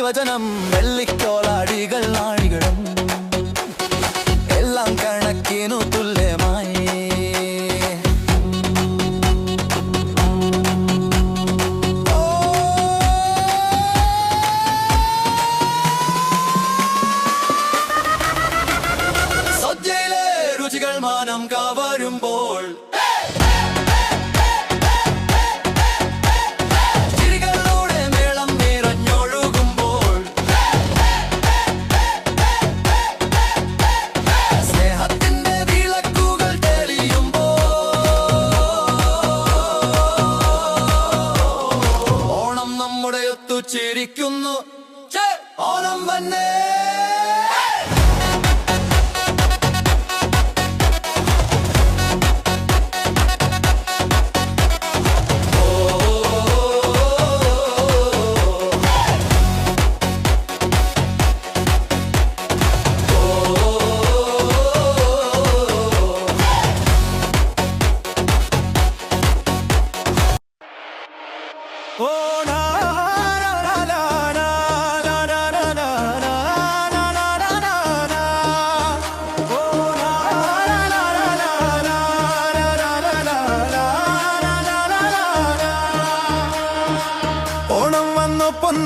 വചനം വെള്ളിക്കോളാടികൾ നാഴികളും എല്ലാം കണക്കിനു തുല്യമായി. മാനം കവരുമ്പോൾ Anam ben ne?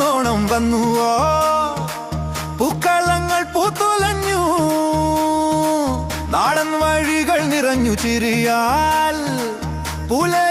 വന്നു വന്നുവോ? പൂക്കളങ്ങൾ പൂത്തുലഞ്ഞു. നാടൻ വഴികൾ നിറഞ്ഞു ചിരിയാൽ സനാ